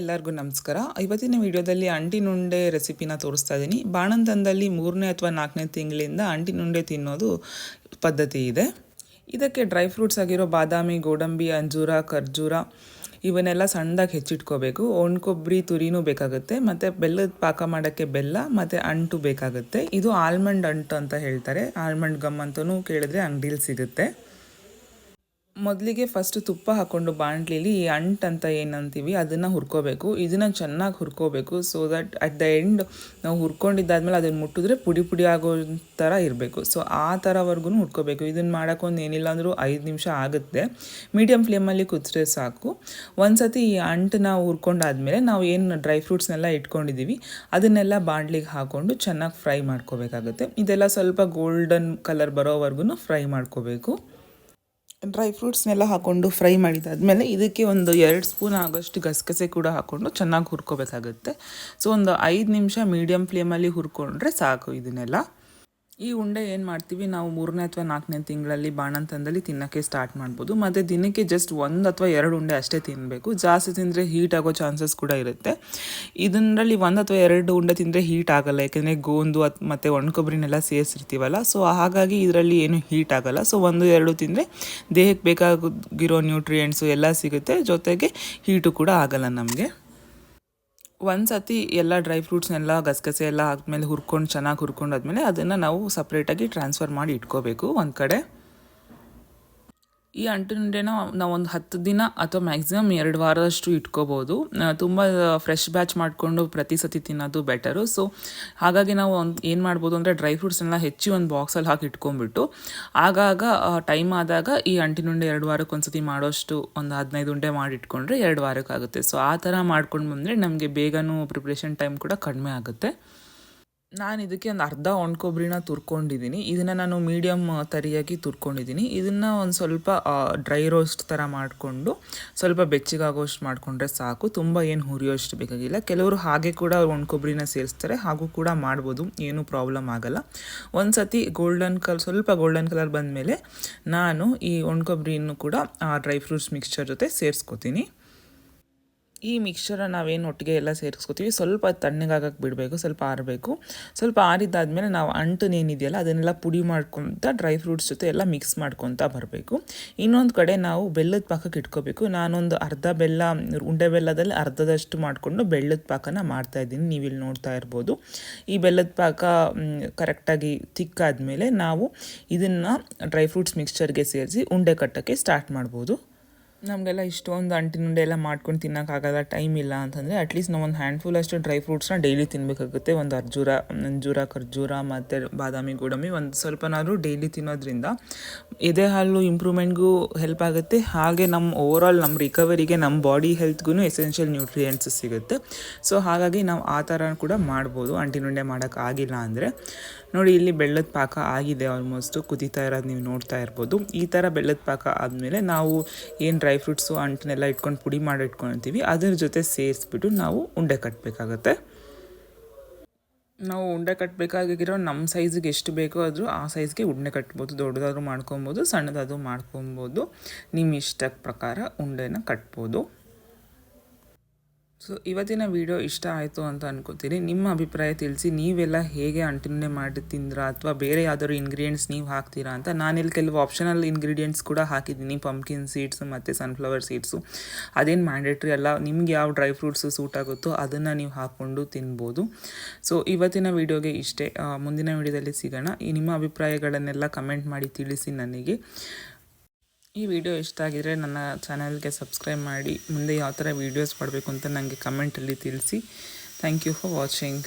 ಎಲ್ಲರಿಗೂ ನಮಸ್ಕಾರ. ಇವತ್ತಿನ ವಿಡಿಯೋದಲ್ಲಿ ಅಂಟಿನುಂಡೆ ರೆಸಿಪಿನ ತೋರಿಸ್ತಾ ಇದ್ದೀನಿ. ಬಾಣಂತನದಲ್ಲಿ ಮೂರನೇ ಅಥವಾ ನಾಲ್ಕನೇ ತಿಂಗಳಿಂದ ಅಂಟಿನುಂಡೆ ತಿನ್ನೋದು ಪದ್ಧತಿ ಇದೆ. ಇದಕ್ಕೆ ಡ್ರೈ ಫ್ರೂಟ್ಸ್ ಆಗಿರೋ ಬಾದಾಮಿ, ಗೋಡಂಬಿ, ಅಂಜೂರ, ಖರ್ಜೂರ ಇವನ್ನೆಲ್ಲ ಸಣ್ಣದಾಗಿ ಹೆಚ್ಚಿಟ್ಕೋಬೇಕು. ಒಣ ಕೊಬ್ಬರಿ, ತುರಿನೂ ಬೇಕಾಗುತ್ತೆ. ಮತ್ತು ಬೆಲ್ಲದ ಪಾಕ ಮಾಡೋಕ್ಕೆ ಬೆಲ್ಲ, ಮತ್ತು ಅಂಟು ಬೇಕಾಗುತ್ತೆ. ಇದು ಆಲ್ಮಂಡ್ ಅಂಟು ಅಂತ ಹೇಳ್ತಾರೆ. ಆಲ್ಮಂಡ್ ಗಮ್ ಅಂತಲೂ ಕೇಳಿದ್ರೆ ಅಂಗಡೀಲಿ ಸಿಗುತ್ತೆ. ಮೊದಲಿಗೆ ಫಸ್ಟ್ ತುಪ್ಪ ಹಾಕ್ಕೊಂಡು ಬಾಣಲಿಲಿ ಈ ಅಂಟ್ ಅಂತ ಏನಂತೀವಿ, ಅದನ್ನು ಹುರ್ಕೋಬೇಕು. ಇದನ್ನು ಚೆನ್ನಾಗಿ ಹುರ್ಕೋಬೇಕು so that at the end ನಾವು ಹುರ್ಕೊಂಡಿದ್ದಾದ್ಮೇಲೆ ಅದನ್ನು ಮುಟ್ಟಿದ್ರೆ ಪುಡಿ ಪುಡಿ ಆಗೋ ಥರ ಇರಬೇಕು. ಸೊ ಆ ಥರವರೆಗೂ ಹುರ್ಕೋಬೇಕು. ಇದನ್ನು ಮಾಡೋಕ್ಕೊಂದು ಏನಿಲ್ಲ ಅಂದರೂ ಐದು ನಿಮಿಷ ಆಗುತ್ತೆ. ಮೀಡಿಯಮ್ ಫ್ಲೇಮಲ್ಲಿ ಕುದಿಸ್ರೆ ಸಾಕು. ಒಂದು ಸತಿ ಈ ಅಂಟನ್ನ ಹುರ್ಕೊಂಡಾದ್ಮೇಲೆ ನಾವು ಏನು ಡ್ರೈ ಫ್ರೂಟ್ಸ್ನೆಲ್ಲ ಇಟ್ಕೊಂಡಿದ್ದೀವಿ ಅದನ್ನೆಲ್ಲ ಬಾಣಲಿಗೆ ಹಾಕ್ಕೊಂಡು ಚೆನ್ನಾಗಿ ಫ್ರೈ ಮಾಡ್ಕೋಬೇಕಾಗುತ್ತೆ. ಇದೆಲ್ಲ ಸ್ವಲ್ಪ ಗೋಲ್ಡನ್ ಕಲರ್ ಬರೋವರೆಗೂ ಫ್ರೈ ಮಾಡ್ಕೋಬೇಕು. ಡ್ರೈ ಫ್ರೂಟ್ಸ್ನೆಲ್ಲ ಹಾಕ್ಕೊಂಡು ಫ್ರೈ ಮಾಡಿದಾದಮೇಲೆ ಇದಕ್ಕೆ ಒಂದು ಎರಡು ಸ್ಪೂನ್ ಆಗೋಷ್ಟು ಗಸಗಸೆ ಕೂಡ ಹಾಕ್ಕೊಂಡು ಚೆನ್ನಾಗಿ ಹುರ್ಕೋಬೇಕಾಗುತ್ತೆ. ಸೊ ಒಂದು ಐದು ನಿಮಿಷ ಮೀಡಿಯಮ್ ಫ್ಲೇಮಲ್ಲಿ ಹುರ್ಕೊಂಡ್ರೆ ಸಾಕು ಇದನ್ನೆಲ್ಲ. ಈ ಉಂಡೆ ಏನು ಮಾಡ್ತೀವಿ? ನಾವು ಮೂರನೇ ಅಥವಾ ನಾಲ್ಕನೇ ತಿಂಗಳಲ್ಲಿ ಬಾಣಂತನದಲ್ಲಿ ತಿನ್ನೋಕ್ಕೆ ಸ್ಟಾರ್ಟ್ ಮಾಡ್ಬೋದು. ಮತ್ತು ದಿನಕ್ಕೆ ಜಸ್ಟ್ ಒಂದು ಅಥವಾ ಎರಡು ಉಂಡೆ ಅಷ್ಟೇ ತಿನ್ನಬೇಕು ಜಾಸ್ತಿ ತಿಂದರೆ ಹೀಟ್ ಆಗೋ ಚಾನ್ಸಸ್ ಕೂಡ ಇರುತ್ತೆ. ಇದರಲ್ಲಿ ಒಂದು ಅಥವಾ ಎರಡು ಉಂಡೆ ತಿಂದರೆ ಹೀಟ್ ಆಗಲ್ಲ. ಯಾಕೆಂದರೆ ಗೋಂದು ಅತ್ ಮತ್ತು ಒಣಕೊಬ್ಬರಿನೆಲ್ಲ ಸೇರಿಸಿರ್ತೀವಲ್ಲ. ಸೊ ಹಾಗಾಗಿ ಇದರಲ್ಲಿ ಏನು ಹೀಟ್ ಆಗಲ್ಲ. ಸೊ ಒಂದು ಎರಡು ತಿಂದರೆ ದೇಹಕ್ಕೆ ಬೇಕಾಗಿರೋ ನ್ಯೂಟ್ರಿಯೆಂಟ್ಸು ಎಲ್ಲ ಸಿಗುತ್ತೆ. ಜೊತೆಗೆ ಹೀಟು ಕೂಡ ಆಗಲ್ಲ ನಮಗೆ. ಒಂದು ಸತಿ ಎಲ್ಲ ಡ್ರೈ ಫ್ರೂಟ್ಸ್ನೆಲ್ಲ ಗಸಗಸೆ ಎಲ್ಲ ಆದಮೇಲೆ ಹುರ್ಕೊಂಡು, ಚೆನ್ನಾಗಿ ಹುರ್ಕೊಂಡಾದ್ಮೇಲೆ ಅದನ್ನು ನಾವು ಸಪ್ರೇಟಾಗಿ ಟ್ರಾನ್ಸ್ಫರ್ ಮಾಡಿ ಇಟ್ಕೋಬೇಕು ಒಂದು ಕಡೆ. ಈ ಅಂಟಿನುಂಡೆನ ನಾವು ಒಂದು ಹತ್ತು ದಿನ ಅಥವಾ ಮ್ಯಾಕ್ಸಿಮಮ್ ಎರಡು ವಾರದಷ್ಟು ಇಟ್ಕೋಬೋದು. ತುಂಬ ಫ್ರೆಶ್ ಬ್ಯಾಚ್ ಮಾಡಿಕೊಂಡು ಪ್ರತಿ ಸತಿ ತಿನ್ನೋದು ಬೆಟರು ಸೊ ಹಾಗಾಗಿ ನಾವು ಒಂದು ಏನು ಮಾಡ್ಬೋದು ಅಂದರೆ ಡ್ರೈ ಫ್ರೂಟ್ಸ್ನೆಲ್ಲ ಹೆಚ್ಚಿ ಒಂದು ಬಾಕ್ಸಲ್ಲಿ ಹಾಕಿ ಇಟ್ಕೊಂಡ್ಬಿಟ್ಟು, ಆಗಾಗ ಟೈಮ್ ಆದಾಗ ಈ ಅಂಟಿನುಂಡೆ ಎರಡು ವಾರಕ್ಕೆ ಒಂದು ಸತಿ ಮಾಡೋಷ್ಟು ಒಂದು ಹದಿನೈದು ಉಂಡೆ ಮಾಡಿ ಇಟ್ಕೊಂಡ್ರೆ ಎರಡು ವಾರಕ್ಕಾಗುತ್ತೆ ಸೊ ಆ ಥರ ಮಾಡ್ಕೊಂಡು ಬಂದರೆ ನಮಗೆ ಬೇಗನೂ ಪ್ರಿಪ್ರೇಷನ್ ಟೈಮ್ ಕೂಡ ಕಡಿಮೆ ಆಗುತ್ತೆ. ನಾನು ಇದಕ್ಕೆ ಒಂದು ಅರ್ಧ ಒಣಕೊಬ್ಬರಿನ ತುರ್ಕೊಂಡಿದ್ದೀನಿ ಇದನ್ನು ನಾನು ಮೀಡಿಯಮ್ ತರಿಯಾಗಿ ತುರ್ಕೊಂಡಿದ್ದೀನಿ ಇದನ್ನು ಒಂದು ಸ್ವಲ್ಪ ಡ್ರೈ ರೋಸ್ಟ್ ಥರ ಮಾಡಿಕೊಂಡು ಸ್ವಲ್ಪ ಬೆಚ್ಚಗಾಗೋಷ್ಟು ಮಾಡಿಕೊಂಡ್ರೆ ಸಾಕು. ತುಂಬ ಏನು ಹುರಿಯೋಷ್ಟು ಬೇಕಾಗಿಲ್ಲ. ಕೆಲವರು ಹಾಗೆ ಕೂಡ ಒಣಕೊಬ್ಬರಿನ ಸೇರಿಸ್ತಾರೆ. ಹಾಗೂ ಕೂಡ ಮಾಡ್ಬೋದು. ಏನೂ ಪ್ರಾಬ್ಲಮ್ ಆಗಲ್ಲ. ಒಂದು ಸತಿ ಗೋಲ್ಡನ್ ಕಲರ್ ಸ್ವಲ್ಪ ಗೋಲ್ಡನ್ ಕಲರ್ ಬಂದಮೇಲೆ ನಾನು ಈ ಒಣಕೊಬ್ಬರಿನೂ ಕೂಡ ಡ್ರೈ ಫ್ರೂಟ್ಸ್ ಮಿಕ್ಸ್ಚರ್ ಜೊತೆ ಸೇರಿಸ್ಕೊತೀನಿ. ಈ ಮಿಕ್ಸ್ಚರ ನಾವೇನು ಒಟ್ಟಿಗೆ ಎಲ್ಲ ಸೇರಿಸ್ಕೊತೀವಿ. ಸ್ವಲ್ಪ ತಣ್ಣಗಾಗಕ್ಕೆ ಬಿಡಬೇಕು, ಸ್ವಲ್ಪ ಆರಬೇಕು. ಸ್ವಲ್ಪ ಆರಿದ್ದಾದಮೇಲೆ ನಾವು ಅಂಟನೇನಿದೆಯಲ್ಲ ಅದನ್ನೆಲ್ಲ ಪುಡಿ ಮಾಡ್ಕೊತ ಡ್ರೈ ಫ್ರೂಟ್ಸ್ ಜೊತೆ ಎಲ್ಲ ಮಿಕ್ಸ್ ಮಾಡ್ಕೊತ ಬರಬೇಕು. ಇನ್ನೊಂದು ಕಡೆ ನಾವು ಬೆಲ್ಲದ ಪಾಕಕ್ಕೆ ಇಟ್ಕೋಬೇಕು. ನಾನೊಂದು ಅರ್ಧ ಬೆಲ್ಲ, ಉಂಡೆ ಬೆಲ್ಲದಲ್ಲಿ ಅರ್ಧದಷ್ಟು ಮಾಡಿಕೊಂಡು ಬೆಲ್ಲದ ಪಾಕನ ಮಾಡ್ತಾಯಿದ್ದೀನಿ ನೀವು ಇಲ್ಲಿ ನೋಡ್ತಾ ಇರ್ಬೋದು. ಈ ಬೆಲ್ಲದ ಪಾಕ ಕರೆಕ್ಟಾಗಿ ತಿಕ್ಕಾದ್ಮೇಲೆ ನಾವು ಇದನ್ನು ಡ್ರೈ ಫ್ರೂಟ್ಸ್ ಮಿಕ್ಸ್ಚರ್ಗೆ ಸೇರಿಸಿ ಉಂಡೆ ಕಟ್ಟೋಕ್ಕೆ ಸ್ಟಾರ್ಟ್ ಮಾಡ್ಬೋದು. ನಮಗೆಲ್ಲ ಇಷ್ಟೊಂದು ಅಂಟಿನುಂಡೆ ಎಲ್ಲ ಮಾಡ್ಕೊಂಡು ತಿನ್ನೋಕ್ಕಾಗಲ್ಲ ಟೈಮ್ ಇಲ್ಲ ಅಂತಂದರೆ ಅಟ್ಲೀಸ್ಟ್ ನಾವು ಒಂದು ಹ್ಯಾಂಡ್ಫುಲ್ ಅಷ್ಟು ಡ್ರೈ ಫ್ರೂಟ್ಸ್ನ ಡೈಲಿ ತಿನ್ನಬೇಕಾಗುತ್ತೆ ಒಂದು ಅರ್ಜೂರ, ಅಂಜೂರ, ಖರ್ಜೂರ ಮತ್ತು ಬಾದಾಮಿ, ಗೋಡಂಬಿ ಒಂದು ಸ್ವಲ್ಪನಾದರೂ ಡೈಲಿ ತಿನ್ನೋದ್ರಿಂದ ಎದೆ ಹಾಲು ಇಂಪ್ರೂವ್ಮೆಂಟ್ಗೂ ಹೆಲ್ಪ್ ಆಗುತ್ತೆ. ಹಾಗೆ ನಮ್ಮ ಓವರಾಲ್ ನಮ್ಮ ರಿಕವರಿಗೆ ನಮ್ಮ ಬಾಡಿ ಹೆಲ್ತ್ಗೂ ಎಸೆನ್ಷಿಯಲ್ ನ್ಯೂಟ್ರಿಯೆಂಟ್ಸ್ ಸಿಗುತ್ತೆ. ಸೊ ಹಾಗಾಗಿ ನಾವು ಆ ಥರ ಕೂಡ ಮಾಡ್ಬೋದು. ಅಂಟಿನುಂಡೆ ಮಾಡೋಕ್ಕಾಗಿಲ್ಲ ಅಂದರೆ. ನೋಡಿ, ಇಲ್ಲಿ ಬೆಳ್ಳದ ಪಾಕ ಆಗಿದೆ ಆಲ್ಮೋಸ್ಟು ಕುದೀತಾ ಇರೋದು ನೀವು ನೋಡ್ತಾ ಇರ್ಬೋದು. ಈ ಥರ ಬೆಳ್ಳದ ಪಾಕ ಆದಮೇಲೆ ನಾವು ಏನು ಡ್ರೈ ಫ್ರೂಟ್ಸು ಅಂಟನ್ನೆಲ್ಲ ಇಟ್ಕೊಂಡು ಪುಡಿ ಮಾಡಿ ಇಟ್ಕೊಳ್ತೀವಿ. ಅದ್ರ ಜೊತೆ ಸೇರಿಸ್ಬಿಟ್ಟು ನಾವು ಉಂಡೆ ಕಟ್ಟಬೇಕಾಗತ್ತೆ ನಾವು ಉಂಡೆ ಕಟ್ಟಬೇಕಾಗಿರೋ ನಮ್ಮ ಸೈಜಿಗೆ ಎಷ್ಟು ಬೇಕೋ ಆದರೂ ಆ ಸೈಜ್ಗೆ ಉಂಡೆ ಕಟ್ಬೋದು. ದೊಡ್ಡದಾದ್ರೂ ಮಾಡ್ಕೊಬೋದು, ಸಣ್ಣದಾದ್ರೂ ಮಾಡ್ಕೊಬೋದು. ನಿಮ್ಮ ಇಷ್ಟಕ್ಕೆ ಪ್ರಕಾರ ಉಂಡೆನ ಕಟ್ಬೋದು. ಸೊ ಇವತ್ತಿನ ವಿಡಿಯೋ ಇಷ್ಟ ಆಯಿತು ಅಂತ ಅನ್ಕೋತೀನಿ. ನಿಮ್ಮ ಅಭಿಪ್ರಾಯ ತಿಳಿಸಿ, ನೀವೆಲ್ಲ ಹೇಗೆ ಅಂಟಿನೇ ಮಾಡಿ ತಿಂದ್ರಾ ಅಥವಾ ಬೇರೆ ಯಾವ್ದಾದ್ರು ಇಂಗ್ರೀಡಿಯೆಂಟ್ಸ್ ನೀವು ಹಾಕ್ತೀರಾ ಅಂತ? ನಾನಿಲ್ಲಿ ಕೆಲವು ಆಪ್ಷನಲ್ ಇಂಗ್ರೀಡಿಯೆಂಟ್ಸ್ ಕೂಡ ಹಾಕಿದ್ದೀನಿ. ಪಂಪ್ಕಿನ್ ಸೀಡ್ಸು ಮತ್ತು ಸನ್ಫ್ಲವರ್ ಸೀಡ್ಸು ಅದೇನು ಮ್ಯಾಂಡೇಟ್ರಿ ಅಲ್ಲ. ನಿಮ್ಗೆ ಯಾವ ಡ್ರೈ ಫ್ರೂಟ್ಸು ಸೂಟ್ ಆಗುತ್ತೋ ಅದನ್ನು ನೀವು ಹಾಕ್ಕೊಂಡು ತಿನ್ಬೋದು. ಸೊ ಇವತ್ತಿನ ವಿಡಿಯೋಗೆ ಇಷ್ಟೇ. ಮುಂದಿನ ವಿಡಿಯೋದಲ್ಲಿ ಸಿಗೋಣ. ನಿಮ್ಮ ಅಭಿಪ್ರಾಯಗಳನ್ನೆಲ್ಲ ಕಮೆಂಟ್ ಮಾಡಿ ತಿಳಿಸಿ ನನಗೆ. ಈ ವಿಡಿಯೋ ಇಷ್ಟ ಆಗಿದರೆ ನನ್ನ ಚಾನಲ್ಗೆ ಸಬ್ಸ್ಕ್ರೈಬ್ ಮಾಡಿ, ಮುಂದೆ ಯಾವ ಥರ ವೀಡಿಯೋಸ್ ಮಾಡಬೇಕು ಅಂತ ನನಗೆ ಕಮೆಂಟಲ್ಲಿ ತಿಳಿಸಿ. Thank you for watching